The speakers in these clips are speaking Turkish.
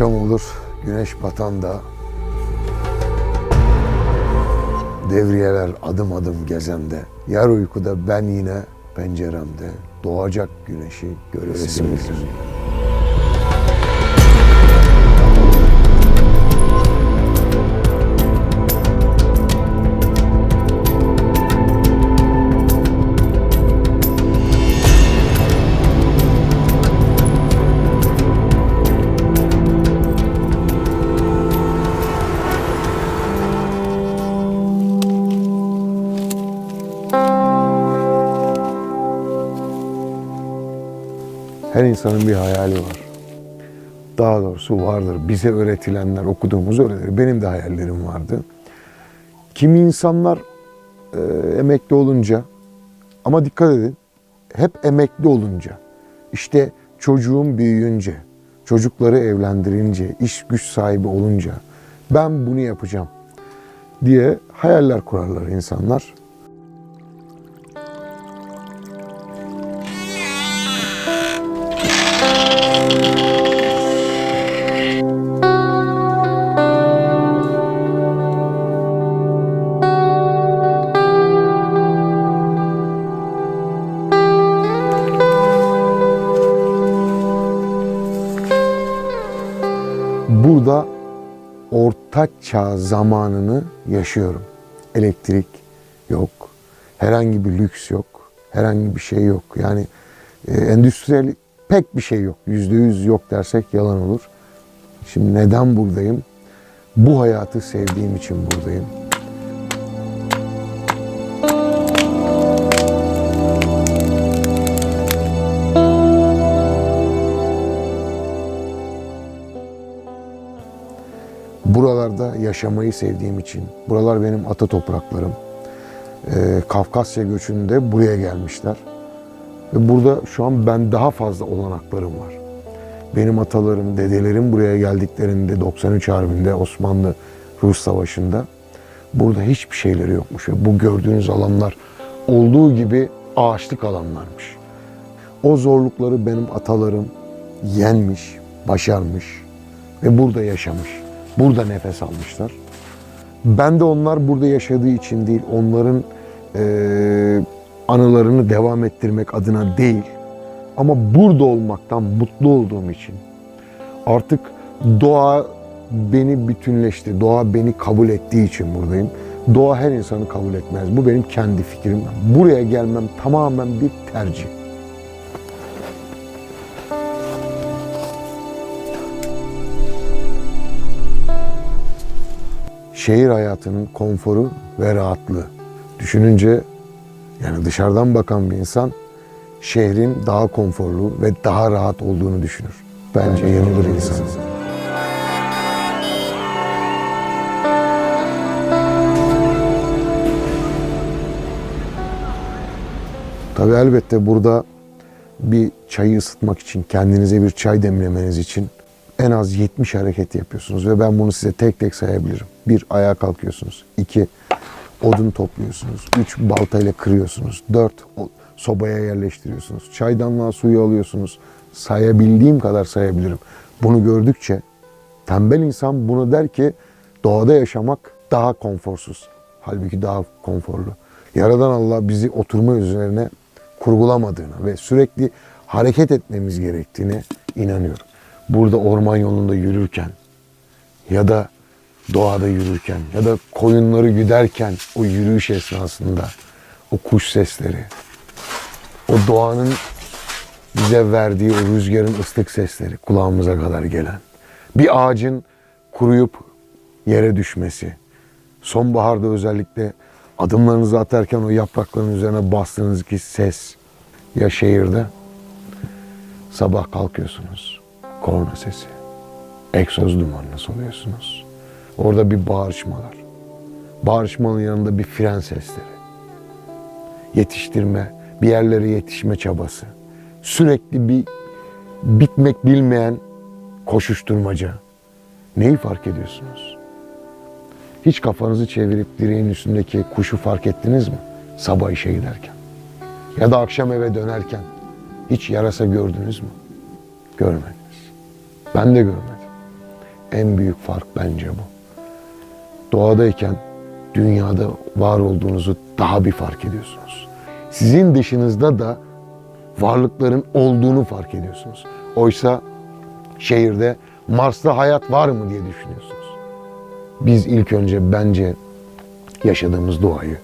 Akşam olur, güneş batanda. Devriyeler adım adım gezende. Yar uykuda ben yine penceremde. Doğacak güneşi göresim Her insanın bir hayali var. Daha doğrusu vardır. Bize öğretilenler, okuduğumuz öğretilir. Benim de hayallerim vardı. Kimi insanlar e, emekli olunca ama dikkat edin hep emekli olunca işte çocuğum büyüyünce, çocukları evlendirince, iş güç sahibi olunca ben bunu yapacağım diye hayaller kurarlar insanlar. Orta çağ zamanını yaşıyorum. Elektrik yok, herhangi bir lüks yok, herhangi bir şey yok. Yani e, endüstriyel pek bir şey yok. Yüzde yüz yok dersek yalan olur. Şimdi neden buradayım? Bu hayatı sevdiğim için buradayım. Buralarda yaşamayı sevdiğim için, buralar benim ata topraklarım. Ee, Kafkasya göçünde buraya gelmişler. Ve burada şu an ben daha fazla olanaklarım var. Benim atalarım, dedelerim buraya geldiklerinde 93 Harbi'nde Osmanlı Rus Savaşı'nda burada hiçbir şeyleri yokmuş. Ve bu gördüğünüz alanlar olduğu gibi ağaçlık alanlarmış. O zorlukları benim atalarım yenmiş, başarmış ve burada yaşamış. Burada nefes almışlar. Ben de onlar burada yaşadığı için değil, onların eee, anılarını devam ettirmek adına değil, ama burada olmaktan mutlu olduğum için artık doğa beni bütünleşti, doğa beni kabul ettiği için buradayım. Doğa her insanı kabul etmez. Bu benim kendi fikrim. Buraya gelmem tamamen bir tercih. Şehir hayatının konforu ve rahatlığı. Düşününce yani dışarıdan bakan bir insan şehrin daha konforlu ve daha rahat olduğunu düşünür. Bence yanılır insan. Tabii elbette burada bir çayı ısıtmak için, kendinize bir çay demlemeniz için en az 70 hareket yapıyorsunuz ve ben bunu size tek tek sayabilirim. Bir, ayağa kalkıyorsunuz. İki, odun topluyorsunuz. Üç, baltayla kırıyorsunuz. Dört, sobaya yerleştiriyorsunuz. Çaydanlığa suyu alıyorsunuz. Sayabildiğim kadar sayabilirim. Bunu gördükçe tembel insan bunu der ki doğada yaşamak daha konforsuz. Halbuki daha konforlu. Yaradan Allah bizi oturma üzerine kurgulamadığına ve sürekli hareket etmemiz gerektiğine inanıyorum. Burada orman yolunda yürürken ya da doğada yürürken ya da koyunları güderken o yürüyüş esnasında o kuş sesleri, o doğanın bize verdiği o rüzgarın ıslık sesleri kulağımıza kadar gelen. Bir ağacın kuruyup yere düşmesi. Sonbaharda özellikle adımlarınızı atarken o yaprakların üzerine bastığınız ki ses. Ya şehirde sabah kalkıyorsunuz. Korna sesi. Egzoz dumanına soluyorsunuz. Orada bir bağırışmalar. Bağırışmanın yanında bir fren sesleri. Yetiştirme, bir yerlere yetişme çabası. Sürekli bir bitmek bilmeyen koşuşturmaca. Neyi fark ediyorsunuz? Hiç kafanızı çevirip direğin üstündeki kuşu fark ettiniz mi? Sabah işe giderken. Ya da akşam eve dönerken hiç yarasa gördünüz mü? Görmediniz. Ben de görmedim. en büyük fark bence bu. Doğadayken dünyada var olduğunuzu daha bir fark ediyorsunuz. Sizin dışınızda da varlıkların olduğunu fark ediyorsunuz. Oysa şehirde Mars'ta hayat var mı diye düşünüyorsunuz. Biz ilk önce bence yaşadığımız doğayı,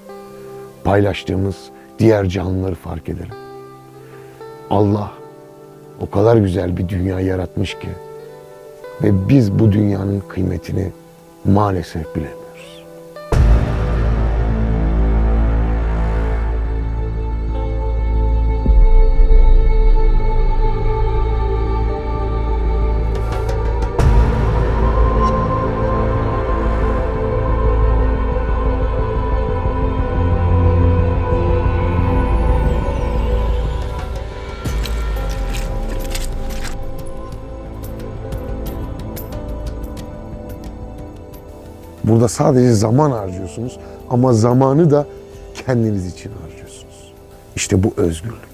paylaştığımız diğer canlıları fark edelim. Allah o kadar güzel bir dünya yaratmış ki ve biz bu dünyanın kıymetini maalesef bilemiyoruz. Burada sadece zaman harcıyorsunuz ama zamanı da kendiniz için harcıyorsunuz. İşte bu özgürlük.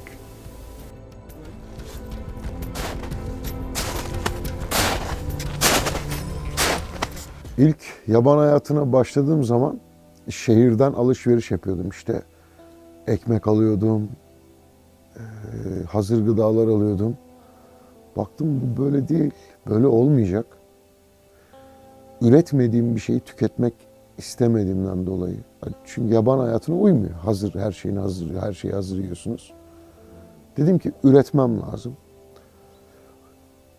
İlk yaban hayatına başladığım zaman şehirden alışveriş yapıyordum. İşte ekmek alıyordum, hazır gıdalar alıyordum. Baktım bu böyle değil, böyle olmayacak üretmediğim bir şeyi tüketmek istemediğimden dolayı. Çünkü yaban hayatına uymuyor. Hazır, her şeyin hazır, her şeyi hazır yiyorsunuz. Dedim ki üretmem lazım.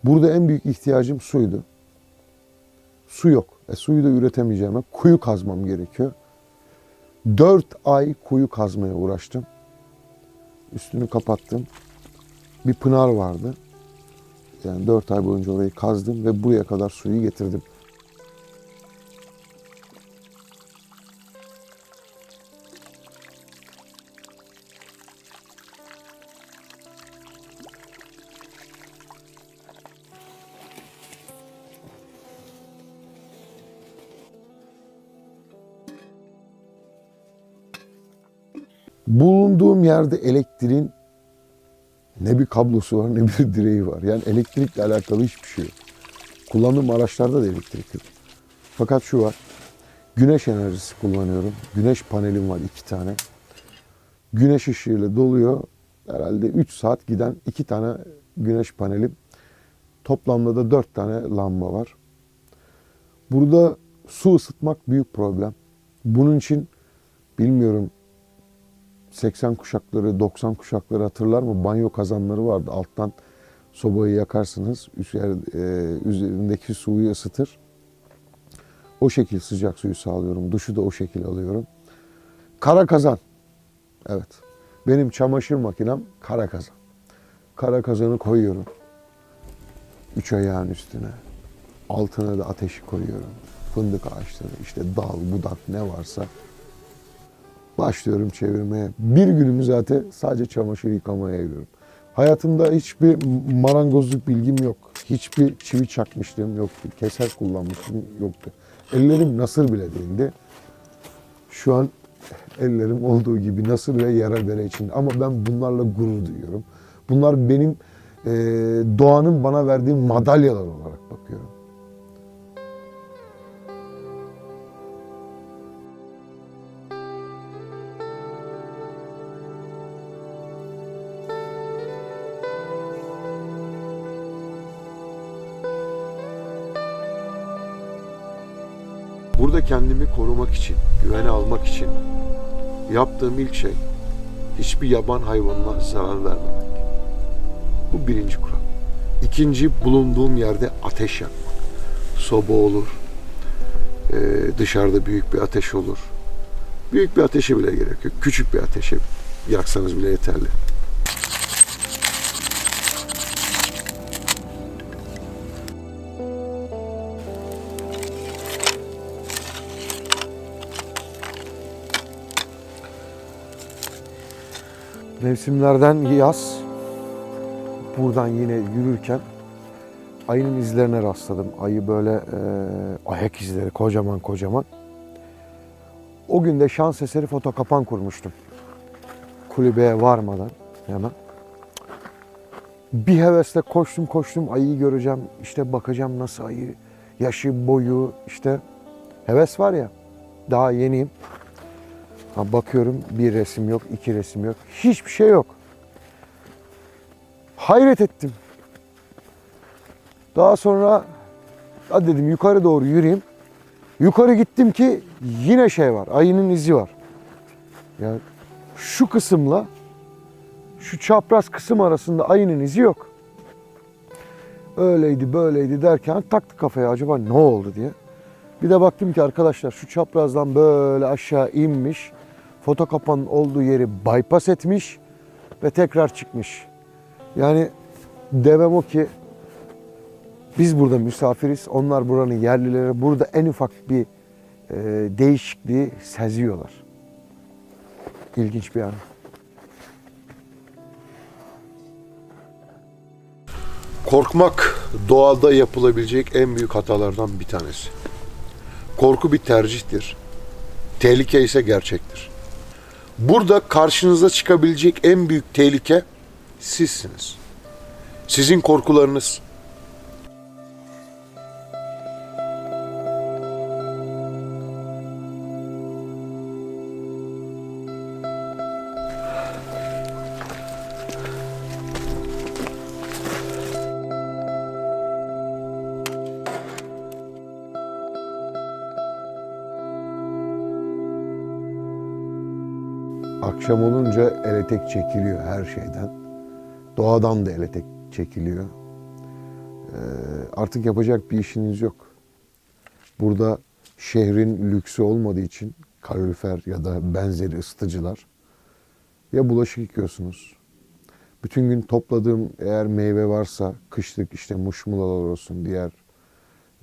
Burada en büyük ihtiyacım suydu. Su yok. E, suyu da üretemeyeceğime kuyu kazmam gerekiyor. Dört ay kuyu kazmaya uğraştım. Üstünü kapattım. Bir pınar vardı. Yani dört ay boyunca orayı kazdım ve buraya kadar suyu getirdim. Yerde elektriğin ne bir kablosu var ne bir direği var. Yani elektrikle alakalı hiçbir şey yok. Kullandığım araçlarda da elektrik yok. Fakat şu var. Güneş enerjisi kullanıyorum. Güneş panelim var iki tane. Güneş ışığıyla doluyor. Herhalde 3 saat giden iki tane güneş panelim. Toplamda da 4 tane lamba var. Burada su ısıtmak büyük problem. Bunun için bilmiyorum 80 kuşakları, 90 kuşakları hatırlar mı? Banyo kazanları vardı. Alttan sobayı yakarsınız. E, üzerindeki suyu ısıtır. O şekil sıcak suyu sağlıyorum. Duşu da o şekil alıyorum. Kara kazan. Evet. Benim çamaşır makinem kara kazan. Kara kazanı koyuyorum. Üç ayağın üstüne. Altına da ateşi koyuyorum. Fındık ağaçları, işte dal, budak ne varsa başlıyorum çevirmeye. Bir günümü zaten sadece çamaşır yıkamaya ayırıyorum. Hayatımda hiçbir marangozluk bilgim yok. Hiçbir çivi çakmışlığım yoktu. Keser kullanmışlığım yoktu. Ellerim nasır bile değildi. Şu an ellerim olduğu gibi nasır ve yara bere içinde. Ama ben bunlarla gurur duyuyorum. Bunlar benim eee, doğanın bana verdiği madalyalar olarak Burada kendimi korumak için, güvene almak için yaptığım ilk şey hiçbir yaban hayvanına zarar vermemek. Bu birinci kural. İkinci bulunduğum yerde ateş yakmak. Soba olur, ee, dışarıda büyük bir ateş olur. Büyük bir ateşe bile gerek yok. Küçük bir ateşe yaksanız bile yeterli. Mevsimlerden yaz. Buradan yine yürürken ayının izlerine rastladım. Ayı böyle e, ayak izleri kocaman kocaman. O gün de şans eseri foto kapan kurmuştum. Kulübeye varmadan hemen. Bir hevesle koştum koştum ayıyı göreceğim. İşte bakacağım nasıl ayı yaşı, boyu işte heves var ya. Daha yeniyim. Ha, bakıyorum bir resim yok, iki resim yok. Hiçbir şey yok. Hayret ettim. Daha sonra hadi dedim yukarı doğru yürüyeyim. Yukarı gittim ki yine şey var. Ayının izi var. Yani şu kısımla şu çapraz kısım arasında ayının izi yok. Öyleydi böyleydi derken taktı kafaya acaba ne oldu diye. Bir de baktım ki arkadaşlar şu çaprazdan böyle aşağı inmiş. Foto kapanın olduğu yeri bypass etmiş ve tekrar çıkmış. Yani demem o ki biz burada misafiriz. Onlar buranın yerlileri. Burada en ufak bir e, değişikliği seziyorlar. İlginç bir an. Korkmak doğada yapılabilecek en büyük hatalardan bir tanesi. Korku bir tercihtir. Tehlike ise gerçektir. Burada karşınıza çıkabilecek en büyük tehlike sizsiniz. Sizin korkularınız. Akşam olunca ele çekiliyor her şeyden. Doğadan da ele çekiliyor. Ee, artık yapacak bir işiniz yok. Burada şehrin lüksü olmadığı için kalorifer ya da benzeri ısıtıcılar ya bulaşık yıkıyorsunuz. Bütün gün topladığım eğer meyve varsa kışlık işte muşmulalar olsun diğer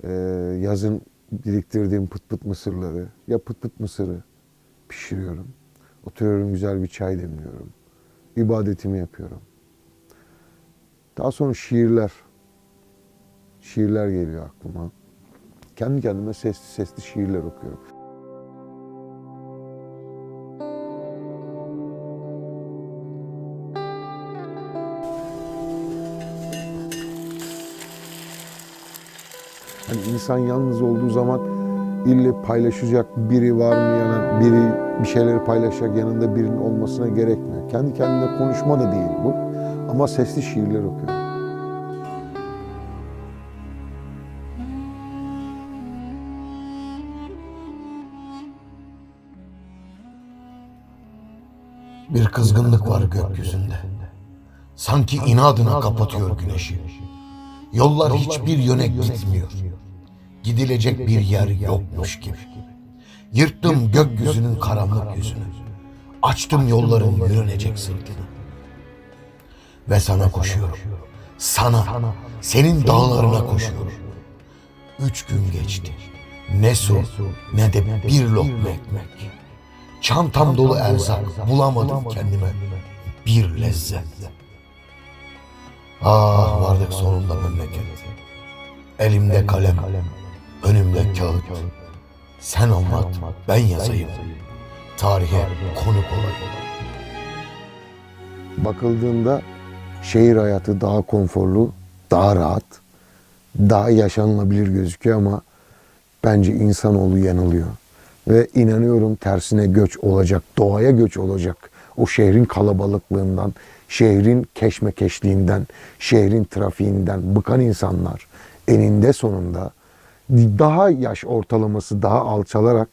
e, yazın biriktirdiğim pıt pıt mısırları ya pıt pıt mısırı pişiriyorum. Oturuyorum güzel bir çay demliyorum. İbadetimi yapıyorum. Daha sonra şiirler. Şiirler geliyor aklıma. Kendi kendime sesli sesli şiirler okuyorum. Hani insan yalnız olduğu zaman ille paylaşacak biri var mı yana biri bir şeyleri paylaşacak yanında birinin olmasına gerekmiyor. Kendi kendine konuşma da değil bu. Ama sesli şiirler okuyorum. Bir kızgınlık var gökyüzünde. Sanki inadına kapatıyor güneşi. Yollar hiçbir yöne gitmiyor. Gidilecek bir yer yokmuş gibi. Yırttım gökyüzünün karanlık yüzünü. Açtım yolların yürünecek sırtını. Ve sana koşuyorum. Sana, senin dağlarına koşuyorum. Üç gün geçti. Ne su ne de bir lokma ekmek. Çantam dolu erzak bulamadım kendime bir lezzet. Ah vardık sonunda memleket. Elimde kalem, önümde kağıt. Sen anlat, ben yazayım. Tarihe konuk olayım. Bakıldığında şehir hayatı daha konforlu, daha rahat, daha yaşanılabilir gözüküyor ama bence insanoğlu yanılıyor. Ve inanıyorum tersine göç olacak, doğaya göç olacak. O şehrin kalabalıklığından, şehrin keşmekeşliğinden, şehrin trafiğinden bıkan insanlar eninde sonunda daha yaş ortalaması daha alçalarak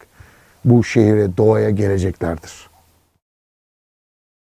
bu şehire, doğaya geleceklerdir.